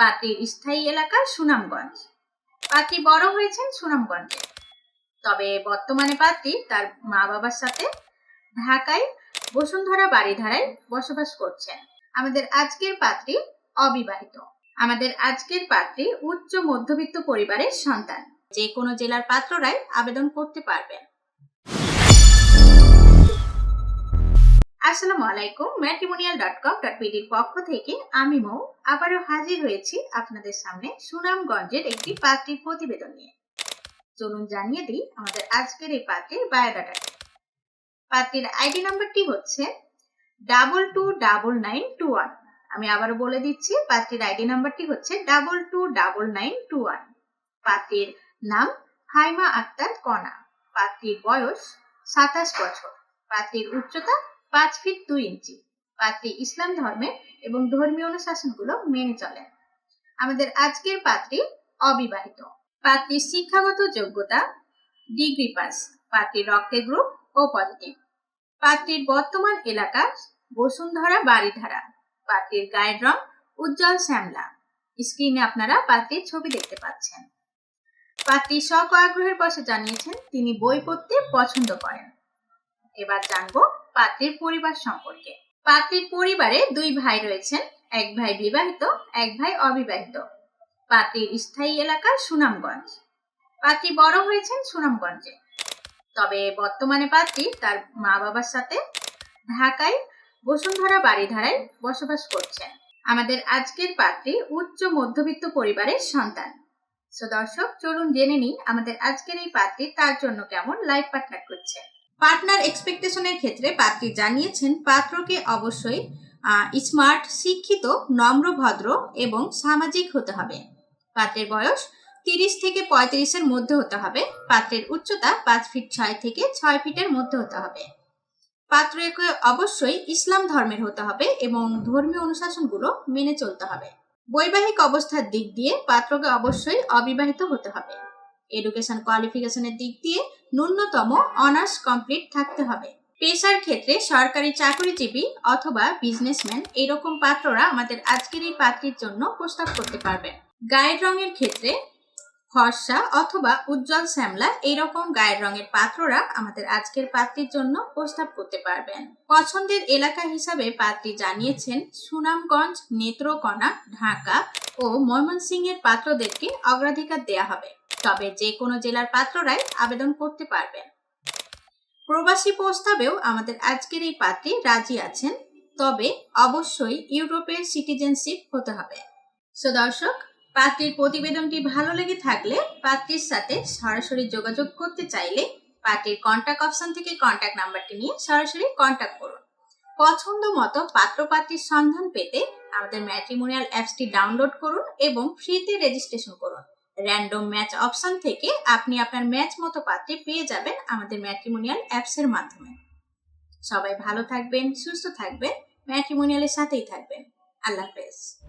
পাত্রীর স্থায়ী এলাকা সুনামগঞ্জ। পাত্রী বড় হয়েছেন সুনামগঞ্জে। তবে বর্তমানে পাত্রী তার মা বাবার সাথে ঢাকায় বসুন্ধরা বাড়িধারায় বসবাস করছেন। আমাদের আজকের পাত্রী অবিবাহিত। আমাদের আজকের পাত্রী উচ্চ মধ্যবিত্ত পরিবারের সন্তান। যে কোনো জেলার পাত্ররাই আবেদন করতে পারবেন। আসসালামু আলাইকুম ম্যাট্রিমোনিয়াল ডট কম ডট পিডির পক্ষ থেকে আমি মৌ আবারও হাজির হয়েছি আপনাদের সামনে সুনামগঞ্জের একটি পাত্রীর প্রতিবেদন নিয়ে। চলুন জানিয়ে দিই আমাদের আজকের এই পাত্রীর বায়োডাটাটি পাত্রীর আইডি নাম্বারটি হচ্ছে double two double nine two one আমি আবারও বলে দিচ্ছি, পাত্রীর আইডি নাম্বারটি হচ্ছে double two double nine two one পাত্রীর নাম হাইমা আক্তার কণা। পাত্রীর বয়স সাতাশ বছর। পাত্রীর উচ্চতা পাঁচ ফিট দুই ইঞ্চি। পাত্রী ইসলাম ধর্মের এবং ধর্মীয় অনুশাসনগুলো মেনে চলেন আমাদের আজকের পাত্রী অবিবাহিত। পাত্রীর শিক্ষাগত যোগ্যতা, ডিগ্রি পাস। পাত্রীর রক্তের গ্রুপ ও পজিটিভ। পাত্রীর বর্তমান এলাকা বসুন্ধরা বাড়িধারা পাত্রীর গায়ের রং উজ্জ্বল শ্যামলা। স্ক্রিনে আপনারা পাত্রীর ছবি দেখতে পাচ্ছেন। পাত্রী ও আগ্রহের বসে জানিয়েছেন, তিনি বই পড়তে পছন্দ করেন। এবার জানব পাত্রীর পরিবার সম্পর্কে। পাত্রীর পরিবারে দুই ভাই রয়েছেন, এক ভাই বিবাহিত, এক ভাই অবিবাহিত। পাত্রীর স্থায়ী এলাকা সুনামগঞ্জ। পাত্রী বড় হয়েছেন সুনামগঞ্জে। তবে বর্তমানে পাত্রী তার মা বাবার সাথে ঢাকায় বসুন্ধরা বাড়িধারায় বসবাস করছেন। আমাদের আজকের পাত্রী উচ্চ মধ্যবিত্ত পরিবারের সন্তান। সো দর্শক, চলুন জেনে নিই আমাদের আজকের এই পাত্রী তার জন্য কেমন লাইফ পার্টনার করছে। পার্টনার এক্সপেকটেশনের ক্ষেত্রে পাত্রী জানিয়েছেন, পাত্রকে অবশ্যই স্মার্ট, শিক্ষিত, নম্র, ভদ্র এবং সামাজিক হতে হবে। পাত্রের বয়স তিরিশ থেকে পঁয়ত্রিশের মধ্যে হতে হবে। পাত্রের উচ্চতা পাঁচ ফিট ছয় থেকে ছয় ফিটের মধ্যে হতে হবে। পাত্রকে অবশ্যই ইসলাম ধর্মের হতে হবে এবং ধর্মীয় অনুশাসনগুলো মেনে চলতে হবে। বৈবাহিক অবস্থার দিক দিয়ে পাত্রকে অবশ্যই অবিবাহিত হতে হবে। এডুকেশন কোয়ালিফিকেশনের দিক দিয়ে ন্যূনতম অনার্স কমপ্লিট থাকতে হবে। পেশার ক্ষেত্রে সরকারি চাকরিজীবী অথবা বিজনেসম্যান এরকম পাত্ররা আমাদের আজকের এই পাত্রীর জন্য প্রস্তাব করতে পারবেন। গায়ের রঙের ক্ষেত্রে ফর্সা অথবা উজ্জ্বল শ্যামলা এইরকম গায়ের রঙের পাত্ররা আমাদের আজকের পাত্রীর জন্য প্রস্তাব করতে পারবেন। পছন্দের এলাকা হিসাবে পাত্রী জানিয়েছেন সুনামগঞ্জ, নেত্রকোনা, ঢাকা ও ময়মনসিংহের পাত্রদেরকে অগ্রাধিকার দেয়া হবে। তবে যে কোনো জেলার পাত্ররাই আবেদন করতে পারবেন। প্রবাসী প্রস্তাবেও আমাদের আজকের এই পাত্রী রাজি আছেন, তবে অবশ্যই ইউরোপের সিটিজেনশিপ হতে হবে। সো দর্শক, পাত্রীর প্রতিবেদনটি ভালো লেগে থাকলে পাত্রীর সাথে সরাসরি যোগাযোগ করতে চাইলে পাত্রীর কন্ট্যাক্ট অপশন থেকে কন্ট্যাক্ট নাম্বারটি নিয়ে সরাসরি কন্ট্যাক্ট করুন। পছন্দ মতো পাত্র পাত্রীর সন্ধান পেতে আমাদের ম্যাট্রিমোনিয়াল অ্যাপসটি ডাউনলোড করুন এবং ফ্রিতে রেজিস্ট্রেশন করুন। র্যান্ডম ম্যাচ অপশন থেকে আপনি আপনার ম্যাচ মতো পাত্রে পেয়ে যাবেন আমাদের ম্যাট্রিমোনিয়াল অ্যাপসের মাধ্যমে। সবাই ভালো থাকবেন, সুস্থ থাকবেন ম্যাট্রিমোনিয়ালের সাথেই থাকবেন। আল্লাহ হাফেজ।